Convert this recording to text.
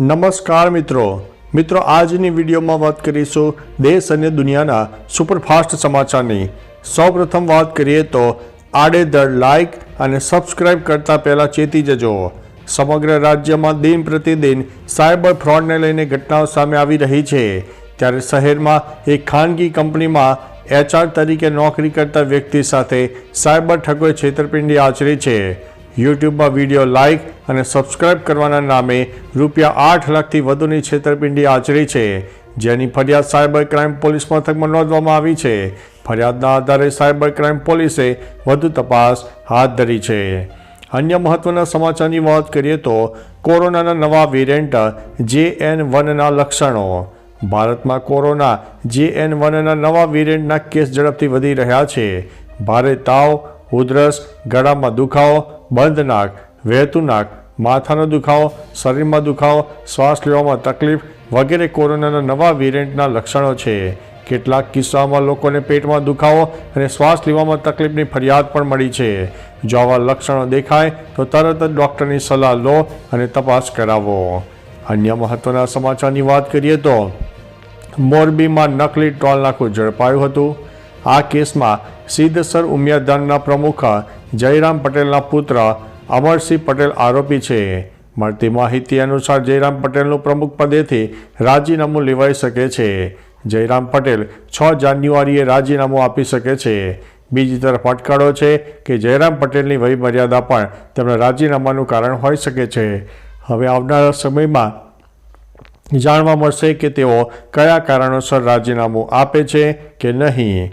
નમસ્કાર મિત્રો. મિત્રો, આજની વિડીયોમાં વાત કરીશું દેશ અને દુનિયાના સુપરફાસ્ટ સમાચારની. સૌપ્રથમ વાત કરીએ તો આડેધડ લાઇક અને સબસ્ક્રાઇબ કરતા પહેલાં ચેતી જજો. સમગ્ર રાજ્યમાં દિન પ્રતિદિન સાયબર ફ્રોડને લઈને ઘટનાઓ સામે આવી રહી છે. ત્યારે શહેરમાં એક ખાનગી કંપનીમાં એચઆર તરીકે નોકરી કરતા વ્યક્તિ સાથે સાયબર ઠગોએ છેતરપિંડી આચરી છે. યુટ્યુબમાં વીડિયો લાઇક અને સબસ્ક્રાઇબ કરવાના નામે રૂપિયા આઠ લાખથી વધુની છેતરપિંડી આચરી છે. જેની ફરિયાદ સાયબર ક્રાઇમ પોલીસ મથકમાં નોંધવામાં આવી છે. ફરિયાદના આધારે સાયબર ક્રાઇમ પોલીસે વધુ તપાસ હાથ ધરી છે. અન્ય મહત્વના સમાચારની વાત કરીએ તો કોરોનાના નવા વેરિયન્ટ જે એન વનના લક્ષણો. ભારતમાં કોરોના જે એન વનના નવા વેરિયન્ટના કેસ ઝડપથી વધી રહ્યા છે. ભારે તાવ ઉધરસ, ગળામાં દુખાવો, બંધ નાક, વહેતું નાક, માથાનો દુખાવો, શરીરમાં દુખાવો, શ્વાસ લેવામાં તકલીફ વગેરે કોરોનાના નવા વેરિયન્ટના લક્ષણો છે. કેટલાક કિસ્સાઓમાં લોકોને પેટમાં દુખાવો અને શ્વાસ લેવામાં તકલીફની ફરિયાદ પણ મળી છે. જો આવા લક્ષણો દેખાય, તો તરત જ ડૉક્ટરની સલાહ લો અને તપાસ કરાવો. અન્ય મહત્વના સમાચારની વાત કરીએ તો મોરબીમાં નકલી ટોલ નાકું ઝડપાયું હતું. આ કેસમાં સિદ્ધસર ઉમિયાધાનના પ્રમુખ જયરામ પટેલના પુત્ર અમરસિંહ પટેલ આરોપી છે. મળતી માહિતી અનુસાર જયરામ પટેલનું પ્રમુખ પદેથી રાજીનામું લેવાઈ શકે છે. જયરામ પટેલ છ જાન્યુઆરીએ રાજીનામું આપી શકે છે. બીજી તરફ અટકળો છે કે જયરામ પટેલની વયમર્યાદા પણ તેમના રાજીનામાનું કારણ હોઈ શકે છે. હવે આવનારા સમયમાં જાણવા મળશે કે તેઓ કયા કારણોસર રાજીનામું આપે છે કે નહીં.